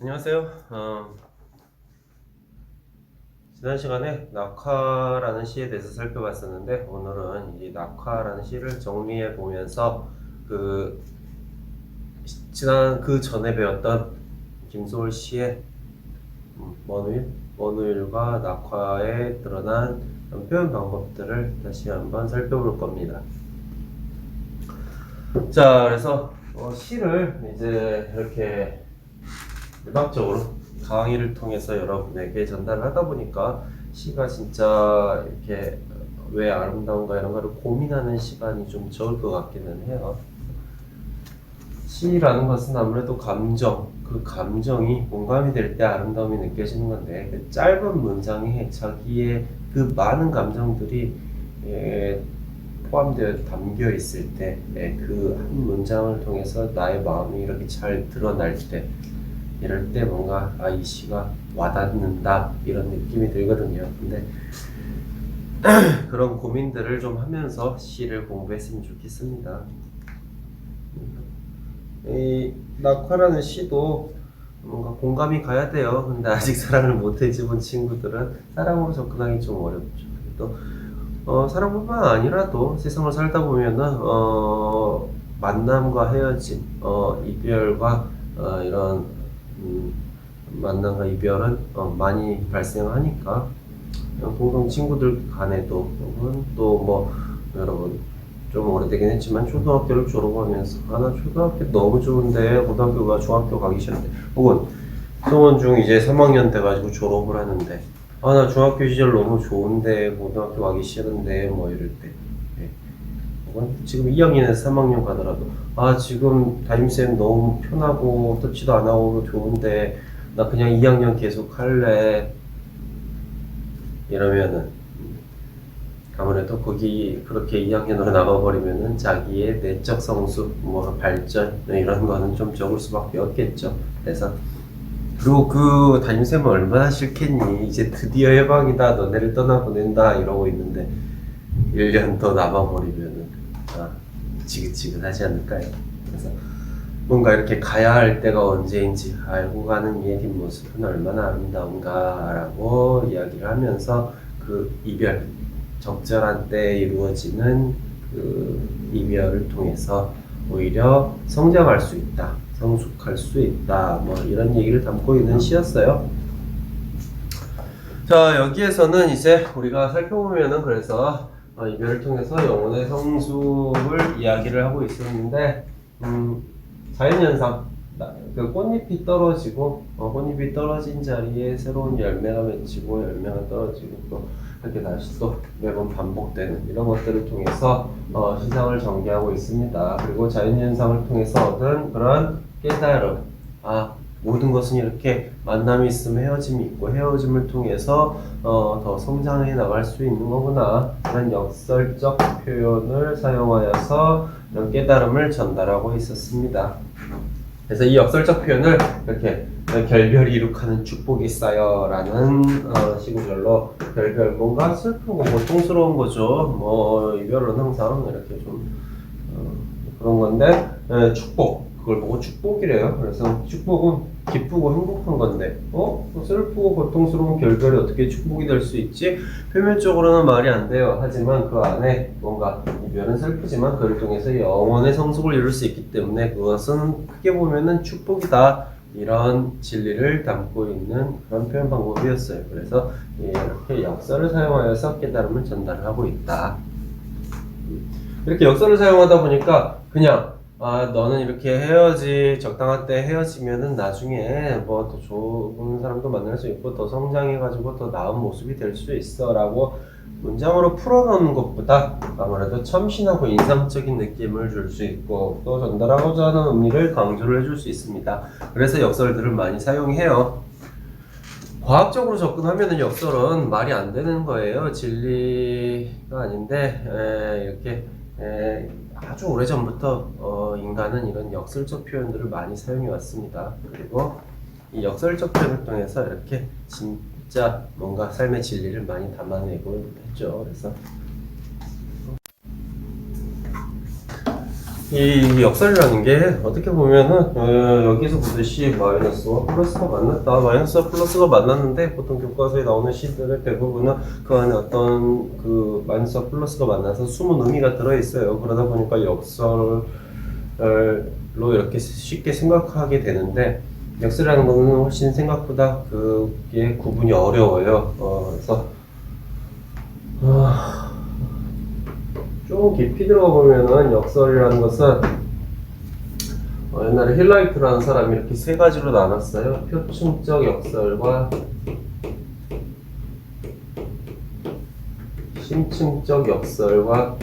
안녕하세요. 어, 지난 시간에 낙화라는 시에 대해서 살펴봤었는데 오늘은 이 낙화라는 시를 정리해 보면서 그 시- 지난 그 전에 배웠던 김소월 시의 음, 원우일, 원우일과 낙화에 드러난 표현 방법들을 다시 한번 살펴볼 겁니다. 자, 그래서 어, 시를 이제 이렇게 일방적으로 강의를 통해서 여러분에게 전달하다 보니까 시가 진짜 이렇게 왜 아름다운가 이런 거를 고민하는 시간이 좀 적을 것 같기는 해요. 시라는 것은 아무래도 감정, 그 감정이 공감이 될 때 아름다움이 느껴지는 건데 그 짧은 문장에 자기의 그 많은 감정들이 예, 포함되어 담겨 있을 때그한 문장을 통해서 나의 마음이 이렇게 잘 드러날 때 이럴 때 뭔가 아 이 시가 와닿는다 이런 느낌이 들거든요. 근데 그런 고민들을 좀 하면서 시를 공부했으면 좋겠습니다. 이 낙화라는 시도 뭔가 공감이 가야 돼요. 근데 아직 사랑을 못 해집은 친구들은 사랑으로 접근하기 좀 어렵죠. 또 어, 사랑뿐만 아니라도 세상을 살다 보면은 어, 만남과 헤어짐, 어, 이별과 어, 이런 음, 만남과 이별은 어, 많이 발생하니까 어, 공동 친구들 간에도 혹은 또뭐 여러분 좀 오래되긴 했지만 초등학교를 졸업하면서 아나 초등학교 너무 좋은데 고등학교가 중학교 가기 싫은데 혹은 성원중 이제 3학년 돼가지고 졸업을 하는데 아 나 중학교 시절 너무 좋은데 고등학교 가기 싫은데 뭐 이럴 때 예. 혹은 지금 2학년에서 3학년 가더라도 아 지금 담임쌤 너무 편하고 터치도 안 하고 좋은데 나 그냥 2학년 계속 할래 이러면은 아무래도 거기 그렇게 2학년으로 나가버리면은 자기의 내적 성수, 뭐 발전 이런 거는 좀 적을 수밖에 없겠죠. 그래서 그리고 그 담임쌤은 얼마나 싫겠니? 이제 드디어 해방이다. 너네를 떠나보낸다. 이러고 있는데 1년 더 남아버리면은 아, 지긋지긋하지 않을까요? 그래서 뭔가 이렇게 가야 할 때가 언제인지 알고 가는 이의 뒷모습은 얼마나 아름다운가라고 이야기를 하면서 그 이별, 적절한 때에 이루어지는 그 이별을 통해서 오히려 성장할 수 있다, 성숙할 수 있다, 뭐 이런 얘기를 담고 있는 시였어요. 자, 여기에서는 이제 우리가 살펴보면은 그래서 어, 이별을 통해서 영혼의 성숙을 이야기를 하고 있었는데, 음, 자연현상, 나- 그 꽃잎이 떨어지고, 어, 꽃잎이 떨어진 자리에 새로운 열매가 맺히고, 열매가 떨어지고, 또 이렇게 다시 또 매번 반복되는 이런 것들을 통해서 어, 시상을 전개하고 있습니다. 그리고 자연현상을 통해서 얻은 그런 깨달음, 아, 모든 것은 이렇게 만남이 있으면 헤어짐이 있고 헤어짐을 통해서 어, 더 성장해 나갈 수 있는 거구나 그런 역설적 표현을 사용하여서 이런 깨달음을 전달하고 있었습니다. 그래서 이 역설적 표현을 이렇게 결별이 이룩하는 축복이 쌓여라는 어, 시구절로 결별 뭔가 슬프고 고통스러운 거죠. 뭐 이별은 항상 이렇게 좀 어, 그런 건데 에, 축복 그걸 보고 축복이래요. 그래서 축복은 기쁘고 행복한 건데, 어? 슬프고 고통스러운 결별이 어떻게 축복이 될 수 있지? 표면적으로는 말이 안 돼요. 하지만 그 안에 뭔가 이별은 슬프지만 그를 통해서 영원의 성숙을 이룰 수 있기 때문에 그것은 크게 보면은 축복이다. 이런 진리를 담고 있는 그런 표현 방법이었어요. 그래서 이렇게 역설을 사용하여서 깨달음을 전달하고 있다. 이렇게 역설을 사용하다 보니까 그냥 아 너는 이렇게 헤어지 적당한 때 헤어지면은 나중에 뭐 더 좋은 사람도 만날 수 있고 더 성장해가지고 더 나은 모습이 될 수 있어 라고 문장으로 풀어놓는 것보다 아무래도 참신하고 인상적인 느낌을 줄 수 있고 또 전달하고자 하는 의미를 강조를 해줄 수 있습니다. 그래서 역설들을 많이 사용해요. 과학적으로 접근하면은 역설은 말이 안 되는 거예요. 진리가 아닌데 에, 이렇게 에, 아주 오래 전부터 어, 인간은 이런 역설적 표현들을 많이 사용해 왔습니다. 그리고 이 역설적 표현을 통해서 이렇게 진짜 뭔가 삶의 진리를 많이 담아내고 했죠. 그래서 이 역설이라는 게 어떻게 보면은 어, 여기서 보듯이 마이너스와 플러스가 만났다. 마이너스와 플러스가 만났는데 보통 교과서에 나오는 시들의 대부분은 그 안에 어떤 그 마이너스와 플러스가 만나서 숨은 의미가 들어있어요. 그러다 보니까 역설로 이렇게 쉽게 생각하게 되는데 역설이라는 거는 훨씬 생각보다 그게 구분이 어려워요. 어, 그래서 아, 좀 깊이 들어가 보면은 역설이라는 것은 어, 옛날에 힐라이트라는 사람이 이렇게 세 가지로 나눴어요. 표층적 역설과 심층적 역설과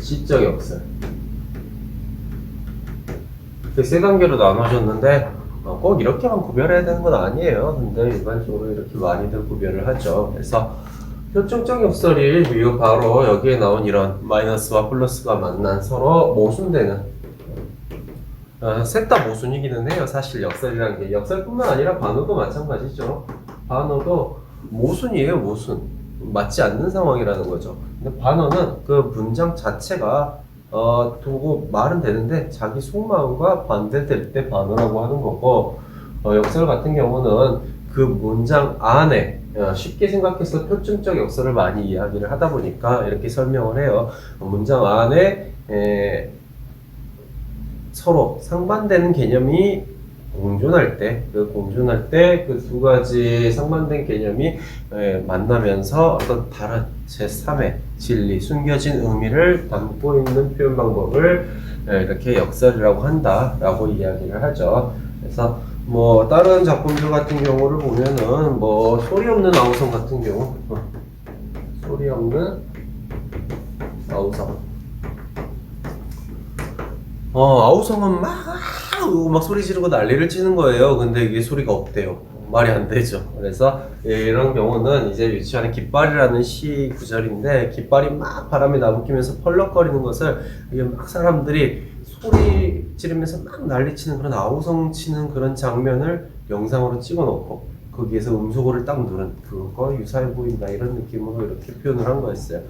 시적 역설. 이렇게 세 단계로 나눠졌는데 어, 꼭 이렇게만 구별해야 되는 건 아니에요. 근데 일반적으로 이렇게 많이들 구별을 하죠. 그래서 표층적 역설이 이거 바로 여기에 나온 이런 마이너스와 플러스가 만난 서로 모순되는 어, 셋다 모순이기는 해요. 사실 역설이라는 게 역설뿐만 아니라 반어도 마찬가지죠. 반어도 모순이에요. 모순 맞지 않는 상황이라는 거죠. 근데 반어는 그 문장 자체가 어, 두고 말은 되는데 자기 속마음과 반대될 때 반어라고 하는 거고 어, 역설 같은 경우는 그 문장 안에 어, 쉽게 생각해서 표층적 역설을 많이 이야기를 하다 보니까 이렇게 설명을 해요. 어, 문장 안에 에, 서로 상반되는 개념이 공존할 때, 그 공존할 때 그 두 가지 상반된 개념이 에, 만나면서 어떤 다른 제3의 진리, 숨겨진 의미를 담고 있는 표현 방법을 에, 이렇게 역설이라고 한다라고 이야기를 하죠. 그래서 뭐 다른 작품들 같은 경우를 보면은 뭐 소리 없는 아우성 같은 경우. 어, 소리 없는 아우성. 어 아우성은 막, 막 소리 지르고 난리를 치는 거예요. 근데 이게 소리가 없대요. 말이 안 되죠. 그래서 예, 이런 경우는 이제 유치원의 깃발이라는 시 구절인데 깃발이 막 바람에 나부끼면서 펄럭거리는 것을 이게 막 사람들이 소리 지르면서 막 난리치는 그런 아우성 치는 그런 장면을 영상으로 찍어놓고 거기에서 음소거를 딱 누른 그거 유사해 보인다 이런 느낌으로 이렇게 표현을 한 거였어요.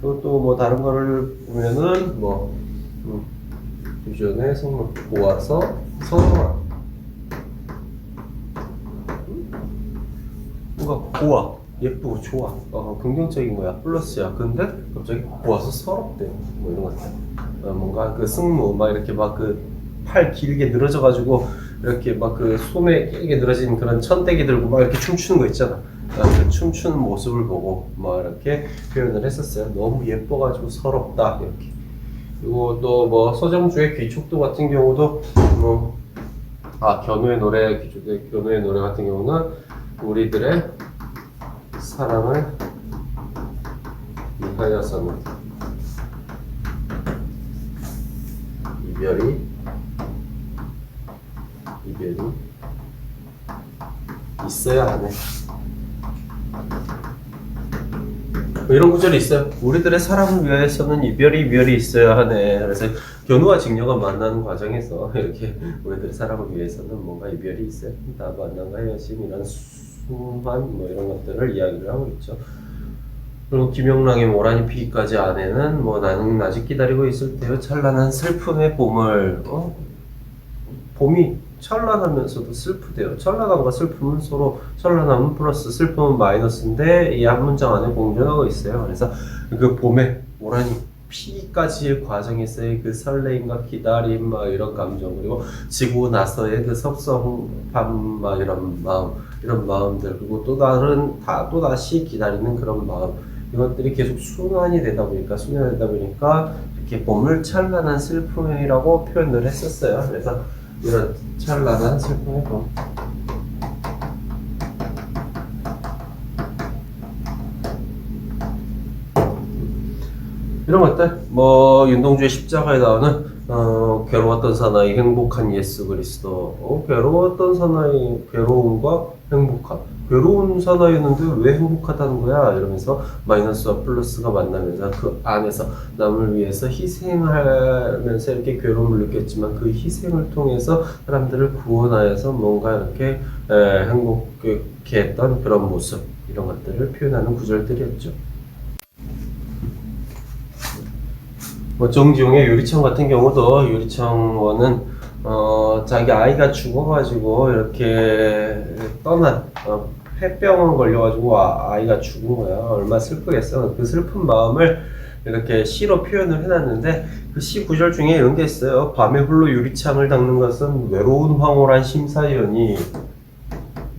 그리고 또 뭐 다른 거를 보면은 뭐 음, 유전의 성물 모아서 선호한 뭔가 고와 예쁘고 좋아. 어, 긍정적인 거야. 플러스야. 근데 갑자기 고와서 서럽대요 뭐 이런 것들 어, 뭔가 그 승무 막 이렇게 막그 팔 길게 늘어져 가지고 이렇게 막그 소매 길게 늘어진 그런 천대기 들고 막 이렇게 춤추는 거 있잖아. 어, 그 춤추는 모습을 보고 막 이렇게 표현을 했었어요 너무 예뻐가지고 서럽다. 이렇게. 그리고 또 뭐 서정주의 귀축도 같은 경우도 뭐 아 견우의 노래 귀축의 견우의 노래 같은 경우는 우리들의 사랑을 위하여서는 이별이 이별이 있어야 하네. 뭐 이런 구절이 있어요. 우리들의 사랑을 위하여서는 이별이 이별이 있어야 하네. 그래서 견우와 직녀가 만나는 과정에서 이렇게 우리들의 사랑을 위해서는 뭔가 이별이 있어야 한다. 만남과 헤어짐 이런 순한 뭐 이런 것들을 이야기를 하고 있죠. 그리고 김영랑의 모란이 피기까지 안에는 뭐 나는 아직 기다리고 있을 때요 찬란한 슬픔의 봄을 어? 봄이 찬란하면서도 슬프대요. 찬란함과 슬픔은 서로 찬란함은 플러스 슬픔은 마이너스인데 이 한 문장 안에 공존하고 있어요. 그래서 그 봄에 모란이 피기까지의 과정에서의 그 설레임과 기다림 막 이런 감정 그리고 지고 나서의 그 섭섭함 막 이런 마음 이런 마음들 그리고 또 다른 다 또 다시 기다리는 그런 마음 이것들이 계속 순환이 되다 보니까 순환이 되다 보니까 이렇게 봄을 찬란한 슬픔이라고 표현을 했었어요. 그래서 이런 찬란한 슬픔의 봄. 이런 것들 뭐 윤동주의 십자가에 나오는 어, 괴로웠던 사나이 행복한 예수 그리스도. 어, 괴로웠던 사나이 괴로움과 행복함 괴로운 사나이였는데 왜 행복하다는 거야 이러면서 마이너스와 플러스가 만나면서 그 안에서 남을 위해서 희생하면서 이렇게 괴로움을 느꼈지만 그 희생을 통해서 사람들을 구원하여서 뭔가 이렇게 에, 행복해 했던 그런 모습 이런 것들을 표현하는 구절들이었죠. 뭐 정지용의 유리창 같은 경우도 유리창원은 어 자기 아이가 죽어가지고 이렇게 떠난 어, 폐병원 걸려가지고 아, 아이가 죽은 거야. 얼마 슬프겠어. 그 슬픈 마음을 이렇게 시로 표현을 해놨는데 그 시 구절 중에 이런 게 있어요. 밤에 홀로 유리창을 닦는 것은 외로운 황홀한 심사위원이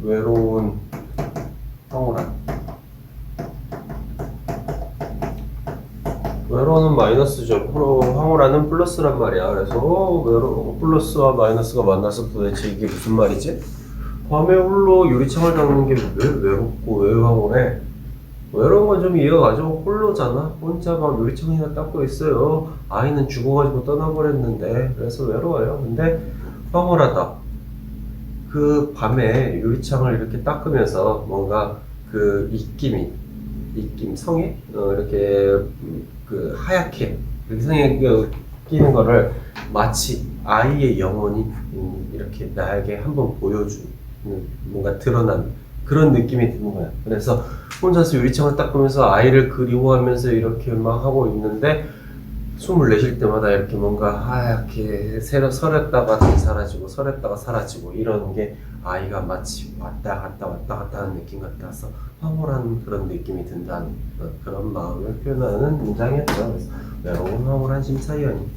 외로운 황홀한 외로는 마이너스죠. 황홀하는 플러스란 말이야. 그래서 어, 외로 플러스와 마이너스가 만나서 도대체 이게 무슨 말이지? 밤에 홀로 유리창을 닦는 게 왜 외롭고 왜 황홀해? 외로운 건 좀 이해가 가죠. 홀로잖아. 혼자 막 유리창이나 닦고 있어요. 아이는 죽어가지고 떠나버렸는데 그래서 외로워요. 근데 황홀하다. 그 밤에 유리창을 이렇게 닦으면서 뭔가 그 입김이 입김 성에 어, 이렇게 음, 그 하얗게 성에 그 끼는 거를 마치 아이의 영혼이 음, 이렇게 나에게 한번 보여준 음, 뭔가 드러난 그런 느낌이 드는 거야. 그래서 혼자서 유리창을 닦으면서 아이를 그리워하면서 이렇게 막 하고 있는데 숨을 내쉴 때마다 이렇게 뭔가 하얗게 새로 다시 사라지고 설었다가 사라지고 이러는 게 아이가 마치 왔다 갔다 왔다 갔다 하는 느낌 같아서 황홀한 그런 느낌이 든다는 어, 그런 마음을 표현하는 문장이었죠. 외로운 황홀한 심사위원이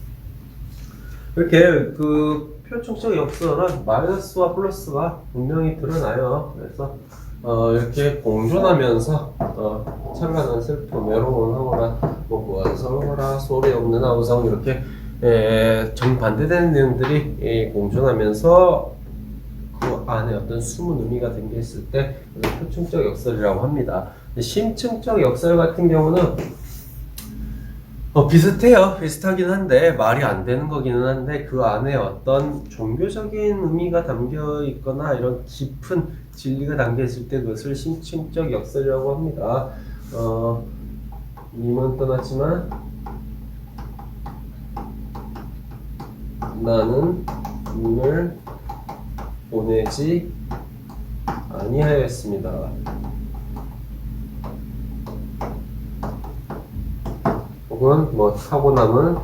이렇게 그 표충적 역설은 마이너스와 플러스가 분명히 드러나요. 그래서 어, 이렇게 공존하면서 어, 찬란한 슬픔, 외로운 황홀한 뭐 무한성호라 소리 없는 아우성 이렇게 에, 정반대되는 내용들이 에, 공존하면서 그 안에 어떤 숨은 의미가 담겨 있을 때 표충적 역설이라고 합니다. 심층적 역설 같은 경우는 어, 비슷해요. 비슷하긴 한데 말이 안 되는 거기는 한데 그 안에 어떤 종교적인 의미가 담겨 있거나 이런 깊은 진리가 담겨 있을 때 그것을 심층적 역설이라고 합니다. 어, 님은 떠났지만 나는 님을 보내지 아니하였습니다. 혹은 뭐 타고 남은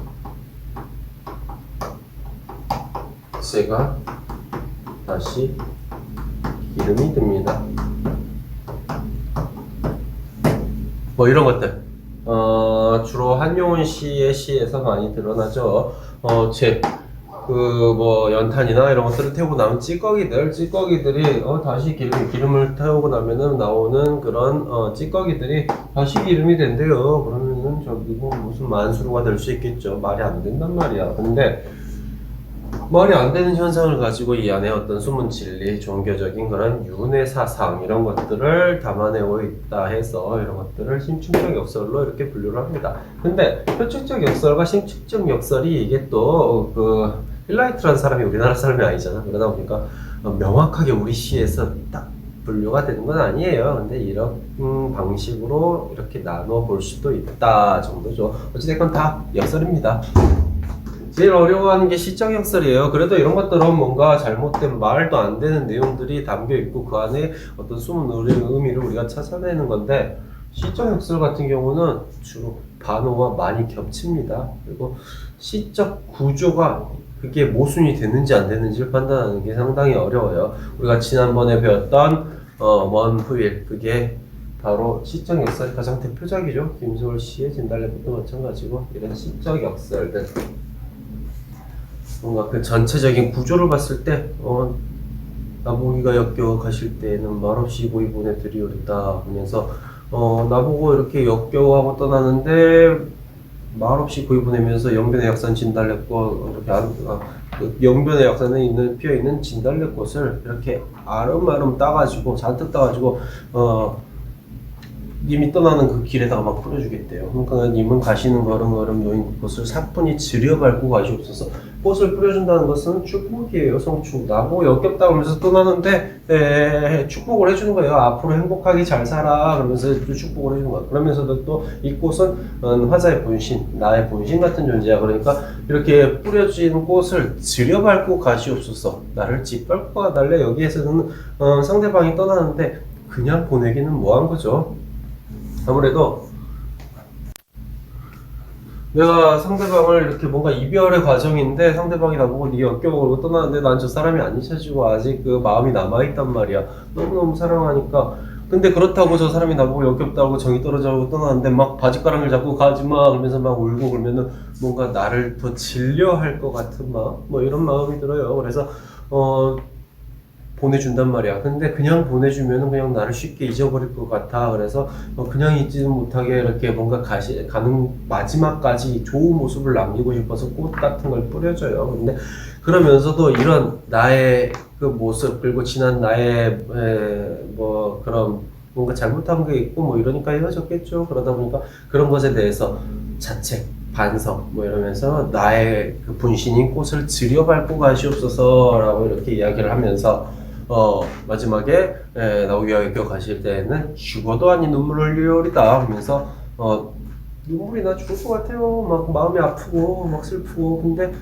새가 다시 기름이 듭니다. 뭐 이런 것들. 어, 주로 한용운 씨의 시에서 많이 드러나죠. 어, 제, 그, 뭐, 연탄이나 이런 것들을 태우고 남은 찌꺼기들, 찌꺼기들이, 어, 다시 기름, 기름을 태우고 나면은 나오는 그런, 어, 찌꺼기들이 다시 기름이 된대요. 그러면은 저기 뭐 무슨 만수루가 될 수 있겠죠. 말이 안 된단 말이야. 근데, 말이 안 되는 현상을 가지고 이 안에 어떤 숨은 진리, 종교적인 그런 윤회 사상 이런 것들을 담아내고 있다 해서 이런 것들을 심층적 역설로 이렇게 분류를 합니다. 근데 표측적 역설과 심층적 역설이 이게 또그 힐라이트라는 사람이 우리나라 사람이 아니잖아. 그러다 보니까 어, 명확하게 우리 시에서 딱 분류가 되는 건 아니에요. 근데 이런 음, 방식으로 이렇게 나눠 볼 수도 있다 정도죠. 어찌됐건 다 역설입니다. 제일 어려워하는 게 시적 역설이에요. 그래도 이런 것들은 뭔가 잘못된 말도 안 되는 내용들이 담겨 있고 그 안에 어떤 숨은 의미- 의미를 우리가 찾아내는 건데 시적 역설 같은 경우는 주로 반어와 많이 겹칩니다. 그리고 시적 구조가 그게 모순이 되는지 안 되는지를 판단하는 게 상당히 어려워요. 우리가 지난번에 배웠던 어, 먼 후일 그게 바로 시적 역설이 가장 대표적이죠. 김소월 씨의 진달래꽃도 마찬가지고 이런 시적 역설들 뭔가 그 전체적인 구조를 봤을 때, 어, 나보기가 역겨워 가실 때에는 말없이 고이 보내드리오리다 하면서, 어, 나보고 이렇게 역겨워하고 떠나는데, 말 없이 고이 보내면서 영변의 약산 진달래꽃, 이렇게 안, 아, 그 영변의 약산에 있는, 피어 있는 진달래꽃을 이렇게 아름아름 따가지고, 잔뜩 따가지고, 어, 님이 떠나는 그 길에다가 막 뿌려주겠대요. 그러니까 님은 가시는 걸음걸음 놓인 곳을 사뿐히 들여밟고 가시옵소서. 꽃을 뿌려준다는 것은 축복이에요, 성축. 나보고 역겹다 그러면서 떠나는데, 에, 축복을 해주는 거예요. 앞으로 행복하게 잘 살아. 그러면서 또 축복을 해주는 거야. 그러면서도 또 이 꽃은 음, 화자의 본신, 나의 본신 같은 존재야. 그러니까 이렇게 뿌려진 꽃을 들여밟고 가시옵소서. 나를 짓밟고 가달래. 여기에서는 어, 상대방이 떠나는데 그냥 보내기는 뭐한 거죠. 아무래도 내가 상대방을 이렇게 뭔가 이별의 과정인데 상대방이 나보고 네 역겨워 그러고 떠나는데 난 저 사람이 안 잊혀지고 아직 그 마음이 남아있단 말이야. 너무너무 사랑하니까. 근데 그렇다고 저 사람이 나보고 역겹다고 정이 떨어져고 떠나는데 막 바지가랑을 잡고 가지마 그러면서 막 울고 그러면은 뭔가 나를 더 질려할 것 같은 마음 뭐 이런 마음이 들어요. 그래서 어 보내준단 말이야. 근데 그냥 보내주면은 그냥 나를 쉽게 잊어버릴 것 같아. 그래서 어, 그냥 잊지는 못하게 이렇게 뭔가 가시, 가는 마지막까지 좋은 모습을 남기고 싶어서 꽃 같은 걸 뿌려줘요. 근데 그러면서도 이런 나의 그 모습 그리고 지난 나의 에, 뭐 그런 뭔가 잘못한 게 있고 뭐 이러니까 헤어졌겠죠. 그러다 보니까 그런 것에 대해서 자책, 반성 뭐 이러면서 나의 그 분신인 꽃을 들여밟고 가시옵소서라고 이렇게 이야기를 하면서 어 마지막에 에, 나우기가 가실 때는 죽어도 아니 눈물을 흘리오리다 하면서 어 눈물이 나 죽을 것 같아요. 막 마음이 아프고 막 슬프고. 근데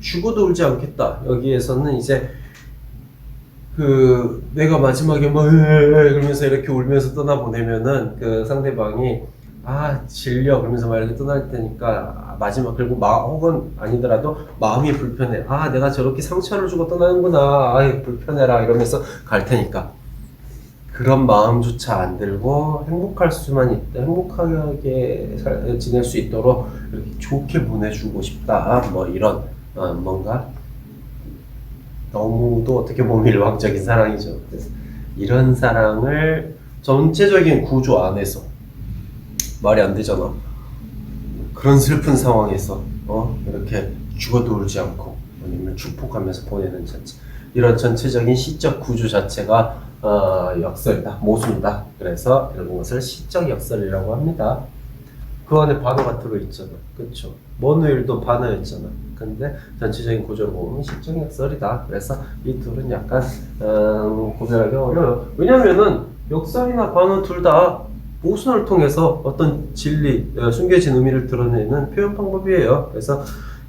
죽어도 울지 않겠다. 여기에서는 이제 그 내가 마지막에 막 그러면서 이렇게 울면서 떠나보내면은 그 상대방이 아 질려. 그러면서 막 이렇게 떠날 테니까 마지막 그리고 마 혹은 아니더라도 마음이 불편해. 아 내가 저렇게 상처를 주고 떠나는구나. 아 불편해라. 이러면서 갈 테니까. 그런 마음조차 안 들고 행복할 수만 있다. 행복하게 살, 지낼 수 있도록 이렇게 좋게 보내주고 싶다. 뭐 이런 어, 뭔가 너무도 어떻게 보면 일방적인 사랑이죠. 그래서 이런 사랑을 전체적인 구조 안에서 말이 안 되잖아. 그런 슬픈 상황에서 어? 이렇게 죽어도 울지 않고 아니면 축복하면서 보내는 자체. 이런 전체적인 시적 구조 자체가 어, 역설이다 모순이다. 그래서 이런 것을 시적 역설이라고 합니다. 그 안에 반어가 들어있잖아. 그쵸? 원우일도 반어였잖아. 근데 전체적인 구조를 보면 시적 역설이다. 그래서 이 둘은 약간 음, 구별하기 어려워요. 왜냐면은 역설이나 반어 둘다 모순을 통해서 어떤 진리, 어, 숨겨진 의미를 드러내는 표현 방법이에요. 그래서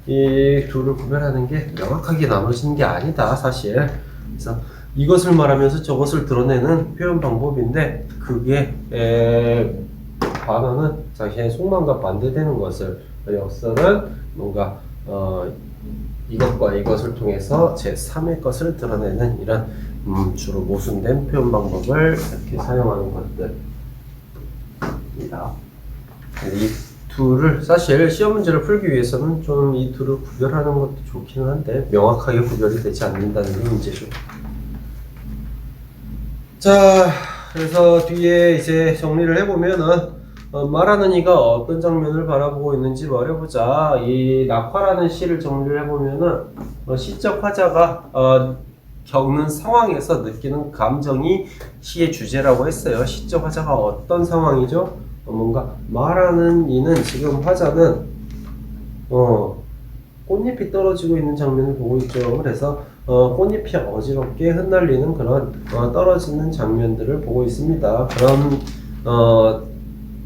이 둘을 구별하는 게 명확하게 나눠지는 게 아니다, 사실. 그래서 이것을 말하면서 저것을 드러내는 표현 방법인데 그게 에, 반어는 자신의 속마음과 반대되는 것을 역설은 뭔가 어, 이것과 이것을 통해서 제 3의 것을 드러내는 이런 음, 주로 모순된 표현 방법을 이렇게 사용하는 것들. 입니다. 이 둘을 사실 시험 문제를 풀기 위해서는 좀 이 둘을 구별하는 것도 좋기는 한데 명확하게 구별이 되지 않는다는 게 문제죠. 자, 그래서 뒤에 이제 정리를 해보면은 어, 말하는 이가 어떤 장면을 바라보고 있는지 말해보자. 이 낙화라는 시를 정리를 해보면은 어, 시적 화자가 어, 겪는 상황에서 느끼는 감정이 시의 주제라고 했어요. 시적 화자가 어떤 상황이죠? 어, 뭔가 말하는 이는 지금 화자는 어, 꽃잎이 떨어지고 있는 장면을 보고 있죠. 그래서 어, 꽃잎이 어지럽게 흩날리는 그런 어, 떨어지는 장면들을 보고 있습니다. 그런 어,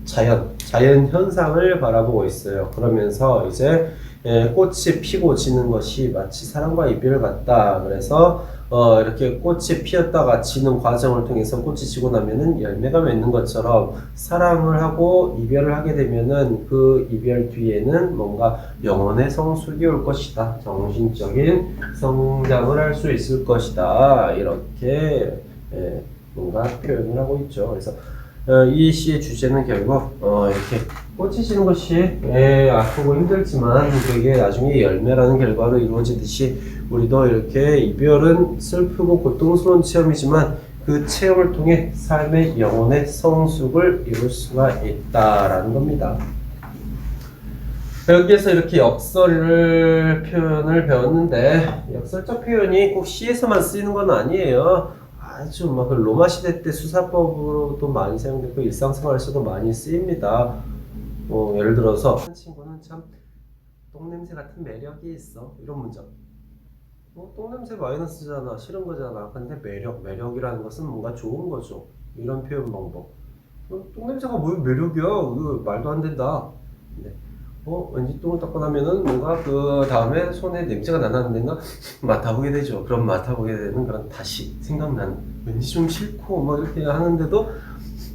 자연, 자연 현상을 바라보고 있어요. 그러면서 이제 예, 꽃이 피고 지는 것이 마치 사랑과 이별 같다. 그래서 어, 이렇게 꽃이 피었다가 지는 과정을 통해서 꽃이 지고 나면은 열매가 맺는 것처럼 사랑을 하고 이별을 하게 되면은 그 이별 뒤에는 뭔가 영혼의 성숙이 올 것이다. 정신적인 성장을 할 수 있을 것이다. 이렇게 예, 뭔가 표현을 하고 있죠. 그래서 어, 이 시의 주제는 결국 어, 이렇게 지는 것이 예, 아프고 힘들지만 그게 나중에 열매라는 결과로 이루어지듯이 우리도 이렇게 이별은 슬프고 고통스러운 체험이지만 그 체험을 통해 삶의 영혼의 성숙을 이룰 수가 있다라는 겁니다. 여기에서 이렇게 역설을 표현을 배웠는데 역설적 표현이 꼭 시에서만 쓰이는 건 아니에요. 아주 막그 로마 시대 때 수사법으로도 많이 사용되고 일상생활에서도 많이 쓰입니다. 뭐 예를 들어서 한 친구는 참 똥냄새 같은 매력이 있어 이런 문장. 뭐 똥냄새 마이너스잖아 싫은 거잖아. 근데 매력 매력이라는 것은 뭔가 좋은 거죠. 이런 표현 방법. 어, 똥냄새가 뭐 매력이야? 이거 말도 안 된다. 근데 어 왠지 똥을 닦고 나면은 뭔가 그 다음에 손에 냄새가 나는데나 맡아보게 되죠. 그럼 맡아보게 되는 그런 다시 생각나는 왠지 좀 싫고 막 이렇게 하는데도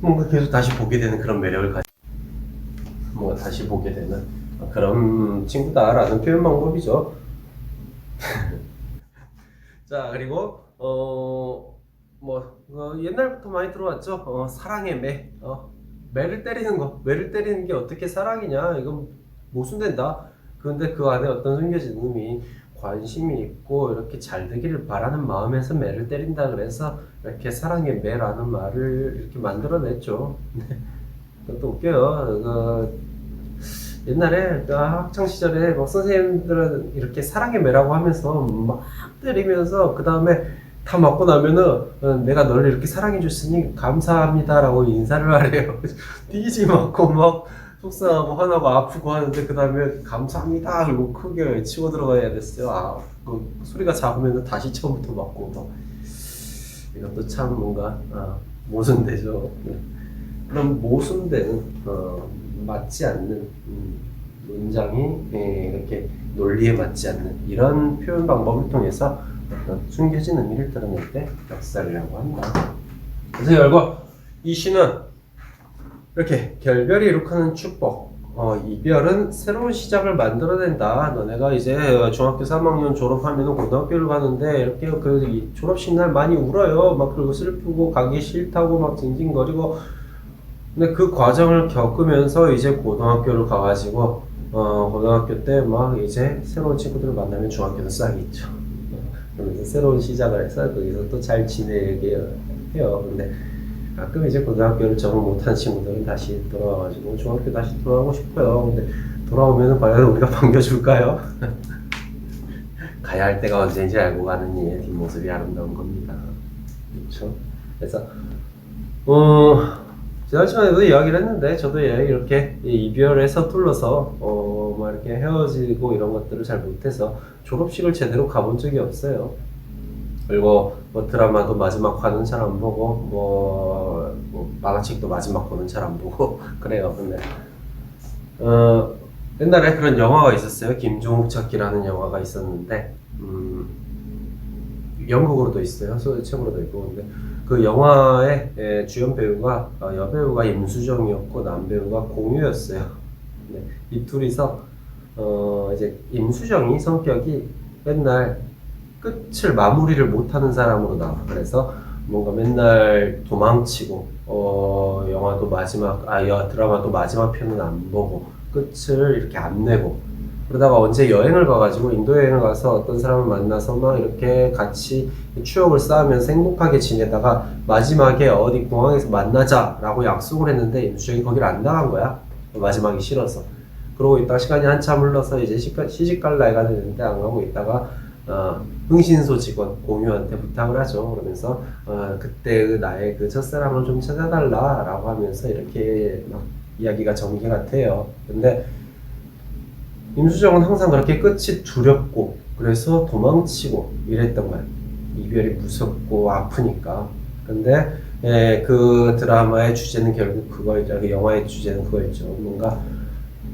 뭔가 계속 다시 보게 되는 그런 매력을 가지. 뭔가 다시 보게 되는 그런 친구다라는 표현 방법이죠. 자 그리고 어뭐 어, 옛날부터 많이 들어왔죠. 어, 사랑의 매. 어, 매를 때리는 거. 매를 때리는 게 어떻게 사랑이냐? 이건 모순된다. 그런데 그 안에 어떤 숨겨진 의미, 관심이 있고 이렇게 잘 되기를 바라는 마음에서 매를 때린다 그래서 이렇게 사랑의 매라는 말을 이렇게 만들어냈죠. 그것도 웃겨요. 그 옛날에 그 학창 시절에 뭐 선생님들은 이렇게 사랑의 매라고 하면서 막 때리면서 그 다음에 다 맞고 나면은 어, 내가 너를 이렇게 사랑해 줬으니 감사합니다라고 인사를 하래요. 뒤지 맞고 막 속상하고 화나고 아프고 하는데 그 다음에 감사합니다 그리고 크게 외치고 들어가야 됐어요. 아, 그 소리가 작으면 다시 처음부터 맞고 막 이것도 참 뭔가 아, 모순되죠. 네. 그럼 모순되는 어, 맞지 않는 음, 문장이 예, 이렇게 논리에 맞지 않는 이런 표현 방법을 통해서 어떤 숨겨진 의미를 드러낼 때 역설이라고 한다. 그래서 결국 이 시는 이렇게 결별이 이룩하는 축복. 어, 이별은 새로운 시작을 만들어낸다. 너네가 이제 중학교 3학년 졸업하면 고등학교를 가는데 이렇게 그이 졸업식 날 많이 울어요. 막 그리고 슬프고 가기 싫다고 막 징징거리고. 근데 그 과정을 겪으면서 이제 고등학교를 가가지고 어, 고등학교 때 막 이제 새로운 친구들을 만나면 중학교는 싹 있죠. 그러면서 새로운 시작을 해서 거기서 또 잘 지내게 해요. 근데 가끔 이제 고등학교를 적응 못한 친구들은 다시 돌아와가지고 중학교 다시 돌아가고 싶어요. 근데 돌아오면은 과연 우리가 반겨줄까요? 가야 할 때가 언제인지 알고 가는 이의 뒷모습이 아름다운 겁니다. 그렇죠? 그래서 어 지난 시간에도 이야기를 했는데 저도 얘 이렇게 이 이별에 서툴러서 어뭐 이렇게 헤어지고 이런 것들을 잘 못해서 졸업식을 제대로 가본 적이 없어요. 그리고 뭐 드라마도 마지막 화는 잘 안 보고 뭐, 뭐 만화책도 마지막 화는 잘 안 보고 그래요. 근데 어 옛날에 그런 영화가 있었어요. 김종욱 찾기라는 영화가 있었는데 음, 영국으로도 있어요. 소책으로도 있고 근데 그 영화의 예, 주연 배우가 어, 여배우가 임수정이었고 남배우가 공유였어요. 네, 이 둘이서 어 이제 임수정이 성격이 맨날 끝을 마무리를 못하는 사람으로 나와. 그래서 뭔가 맨날 도망치고 어 영화도 마지막 아 여, 드라마도 마지막 편은 안 보고 끝을 이렇게 안 내고. 그러다가 언제 여행을 가가지고 인도 여행을 가서 어떤 사람을 만나서 막 이렇게 같이 추억을 쌓으면서 행복하게 지내다가 마지막에 어디 공항에서 만나자라고 약속을 했는데 임수정이 거기를 안 나간 거야. 마지막이 싫어서. 그러고 있다가 시간이 한참 흘러서 이제 시집, 시집 갈 나이가 됐는데 안 가고 있다가 어, 흥신소 직원 공유한테 부탁을 하죠. 그러면서 어, 그때 그 나의 그 첫사랑을 좀 찾아달라라고 하면서 이렇게 막 이야기가 전개가 돼요. 근데 임수정은 항상 그렇게 끝이 두렵고 그래서 도망치고 이랬던 거예요. 이별이 무섭고 아프니까. 근데 예, 그 드라마의 주제는 결국 그거였죠. 그 영화의 주제는 그거였죠. 뭔가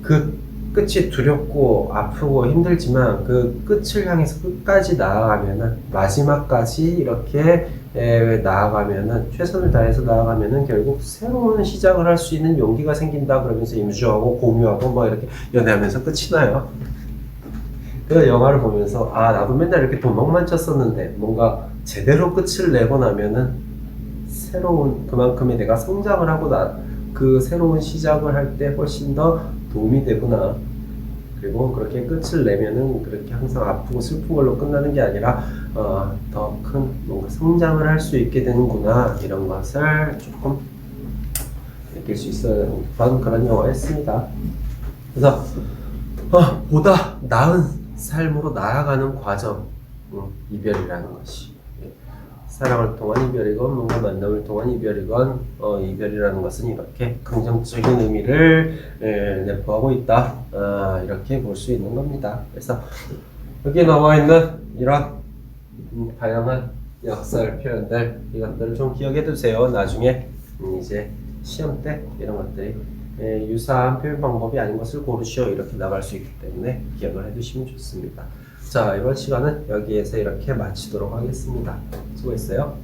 그 끝이 두렵고 아프고 힘들지만 그 끝을 향해서 끝까지 나아가면은 마지막까지 이렇게 에, 나아가면은 최선을 다해서 나아가면은 결국 새로운 시작을 할 수 있는 용기가 생긴다 그러면서 임수정하고 공유하고 뭐 이렇게 연애하면서 끝이 나요. 그 영화를 보면서 아 나도 맨날 이렇게 도망만 쳤었는데 뭔가 제대로 끝을 내고 나면은 새로운 그만큼의 내가 성장을 하고 나 그 새로운 시작을 할 때 훨씬 더 도움이 되구나. 그리고 그렇게 끝을 내면은 그렇게 항상 아프고 슬픈 걸로 끝나는 게 아니라 어, 더 큰 뭔가 성장을 할 수 있게 되는구나 이런 것을 조금 느낄 수 있어요. 그런 그런 영화였습니다. 그래서 어, 보다 나은 삶으로 나아가는 과정 음, 이별이라는 것이 예. 사랑을 통한 이별이건 뭔가 만남을 통한 이별이건 어, 이별이라는 것은 이렇게 긍정적인 의미를 에, 내포하고 있다 아, 이렇게 볼 수 있는 겁니다. 그래서 여기 나와 있는 이런 음, 다양한 역설 표현들 이것들을 좀 기억해 두세요. 나중에 음, 이제 시험 때 이런 것들이 에, 유사한 표현 방법이 아닌 것을 고르시오 이렇게 나갈 수 있기 때문에 기억을 해두시면 좋습니다. 자 이번 시간은 여기에서 이렇게 마치도록 하겠습니다. 수고했어요.